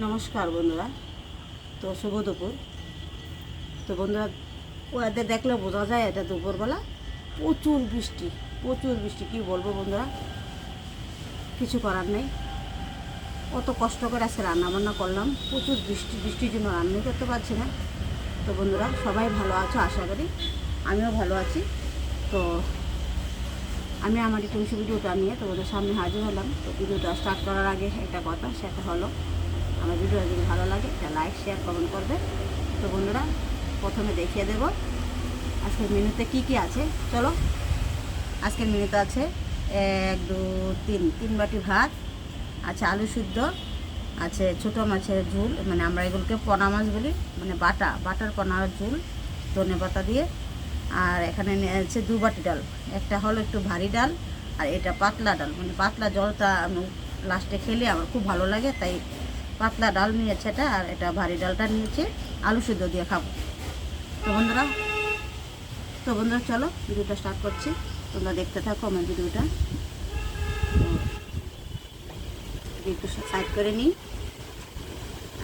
নমস্কার বন্ধুরা। তো শুভ দুপুর। তো বন্ধুরা ওদের দেখলে বোঝা যায় এটা দুপুরবেলা প্রচুর বৃষ্টি প্রচুর বৃষ্টি, কি বলব বন্ধুরা? কিছু করার নেই। কত কষ্ট করে আজকে রান্না বান্না করলাম। প্রচুর বৃষ্টি, বৃষ্টির জন্য রান্নাই করতে পারছি না। তো বন্ধুরা, সবাই ভালো আছো? আশা করি আমিও ভালো আছি। তো আমি আমার টুংসি ভিডিওটা নিয়ে তোমাদের সামনে হাজির হলাম। তো ভিডিওটা স্টার্ট করার আগে একটা কথা, সেটা হলো আমার ভিডিও যদি ভালো লাগে, একটা লাইক শেয়ার কমেন্ট করবে। তো বন্ধুরা, প্রথমে দেখিয়ে দেব আজকের মেনুতে কি কি আছে। চলো, আজকের মেনুতে আছে এক, দু, তিন তিন বাটি ভাত, আছে আলু সিদ্ধ, আছে ছোটো মাছের ঝুল মানে আমরা এগুলোকে পোনা মাছ বলি মানে বাটা, বাটার পনার ঝুল, ধনে পাতা দিয়ে। আর এখানে আছে দু বাটি ডাল, একটা হলো একটু ভারী ডাল, আর এটা পাতলা ডাল মানে পাতলা জলটা লাস্টে খেলে আমার খুব ভালো লাগে, তাই পাতলা ডাল নিয়েছে এটা, আর এটা ভারী ডালটা নিয়েছে। আলু সিদ্ধ দিয়ে খাব। তো বন্ধুরা তো বন্ধুরা চলো, ভিডিওটা স্টার্ট করছি। তোমরা দেখতে থাকো আমার ভিডিওটা। একটু সাইড করে নিই।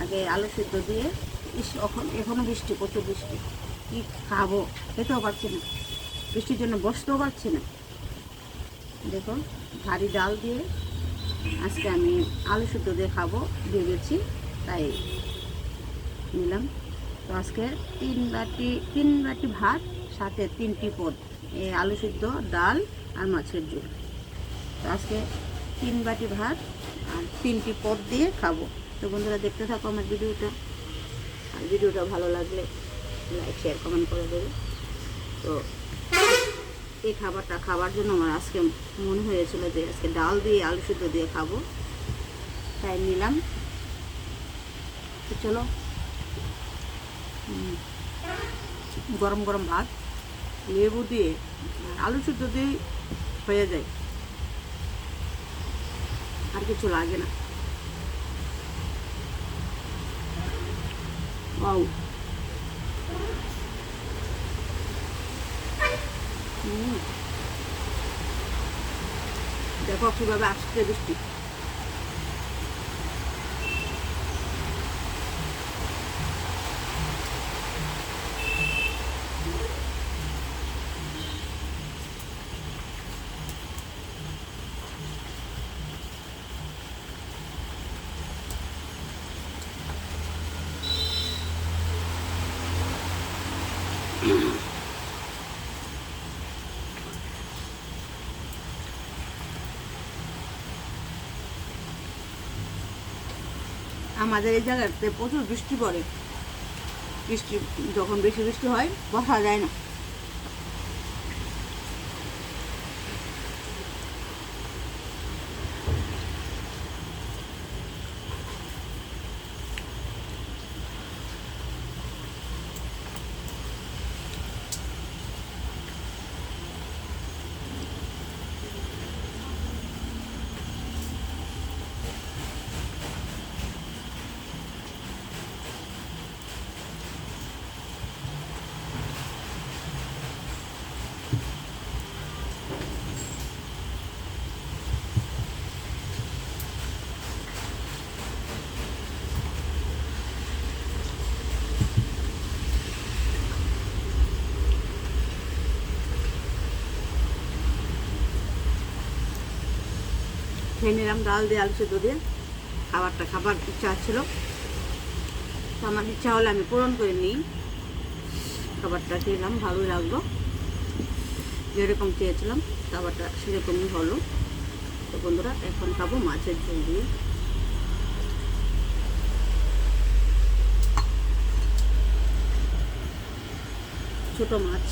আগে আলু সিদ্ধ দিয়ে এখন এখনও বৃষ্টি, প্রচুর বৃষ্টি। কী খাব, খেতেও পারছি না। বৃষ্টির জন্য বসতেও পারছি না। দেখো, ভারী ডাল দিয়ে আজকে আমি আলু সিদ্ধ দিয়ে খাব ভেবেছি তাই নিলাম। তো আজকে তিন বাটি তিন বাটি ভাত, সাথে তিনটি পদ এই আলু সিদ্ধ, ডাল আর মাছের ঝোল। তো আজকে তিন বাটি ভাত আর তিনটি পদ দিয়ে খাব। তো বন্ধুরা, দেখতে থাকো আমার ভিডিওটা। আর ভিডিওটা ভালো লাগলে লাইক, শেয়ার, কমেন্ট করে দেবে। তো এই খাবারটা খাবার জন্য আমার আজকে মনে হয়েছিল যে আজকে ডাল দিয়ে আলু সিদ্ধ দিয়ে খাব। তাই নিলাম। চলো। গরম গরম ভাত, লেবু দিয়ে আলু সিদ্ধ দিয়ে হয়ে যায়। আর কিছু লাগে না। Wow. দেখো কীভাবে আসছে বৃষ্টি। আমাদের এই জায়গাতে প্রচুর বৃষ্টি পড়ে। বৃষ্টি যখন বেশি বৃষ্টি হয় বসা যায় না। খেয়ে নিলাম ডাল দিয়ে আলু সেদ্ধ দিয়ে। খাবারটা খাবার ইচ্ছা ছিল। তো আমার ইচ্ছা হলে আমি পূরণ করে নিই। খাবারটা খেলাম, ভালোই লাগল। যেরকম চেয়েছিলাম, খাবারটা সেরকমই হলো। তো বন্ধুরা, এখন খাব মাছের ঝোল দিয়ে। ছোটো মাছ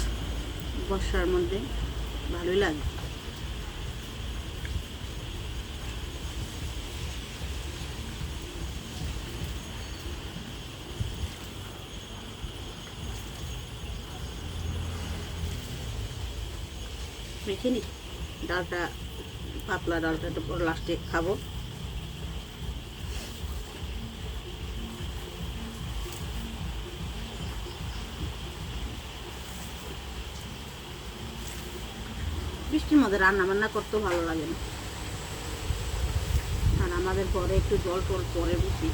বর্ষার মধ্যে ভালোই লাগে। মেখে নিই ডালটা, পাতলা ডালটা একটু লাস্টে খাব। বৃষ্টির মধ্যে রান্না বান্না করতেও ভালো লাগে না। আর আমাদের ঘরে একটু জল টল পরে বেশি।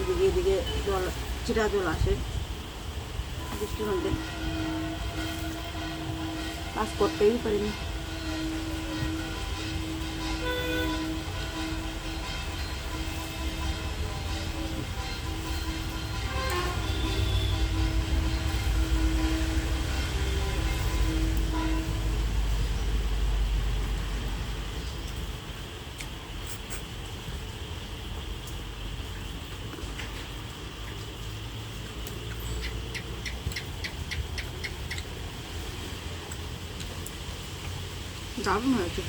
এদিকে এদিকে জল চিটা জল আসে। বৃষ্টির মধ্যে কাজ করতেই পারিনি। 啥弄能来做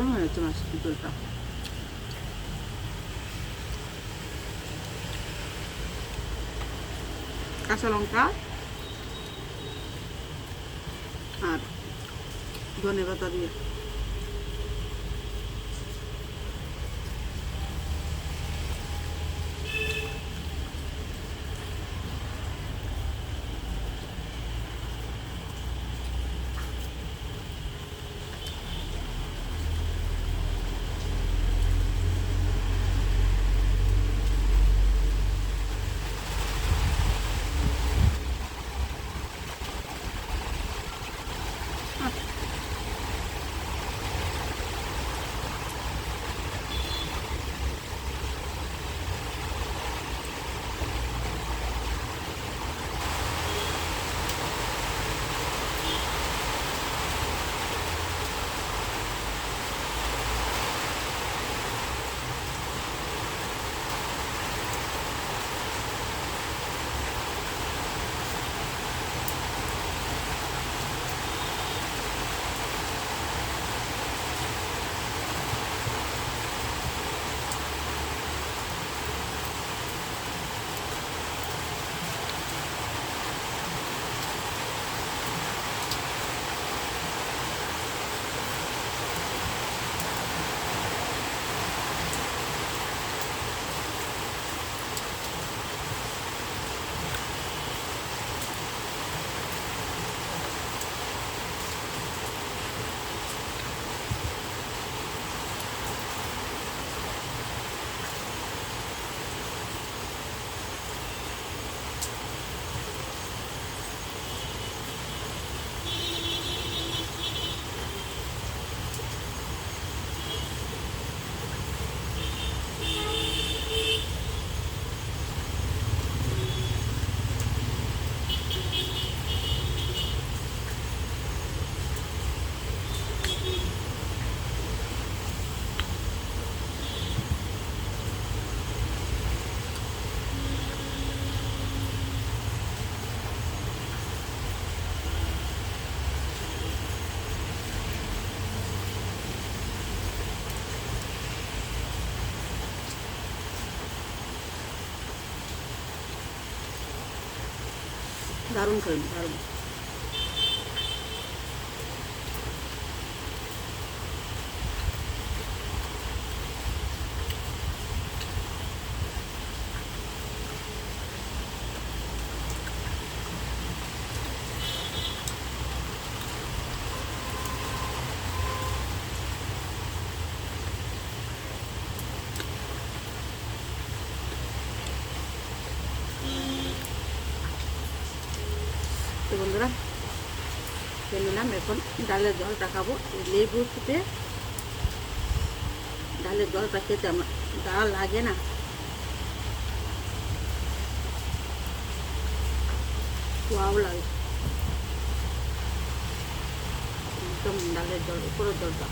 দারুণ হয়েছে দারুণ হয়েছে মাছের পিতলটা কাঁচা লঙ্কা আর ধনে পাতা দিয়ে দারুণ করুন দারুণ। বন্ধুরা। খেয়ে নিলাম, এখন ডালের জলটা খাব। লেবু ফুটে ডালের জলটা খেতে আমার ডাল লাগে না। ওয়াও লাগে। একদম ডালের জল, উপরের জলটা।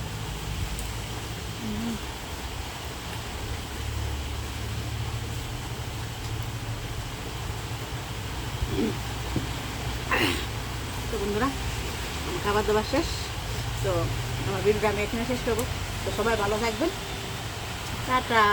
তো বন্ধুরা দাবার শেষ। তো আমার ভিডিওটা আমি এখানে শেষ করব। তো সবাই ভালো থাকবেন। টাটা।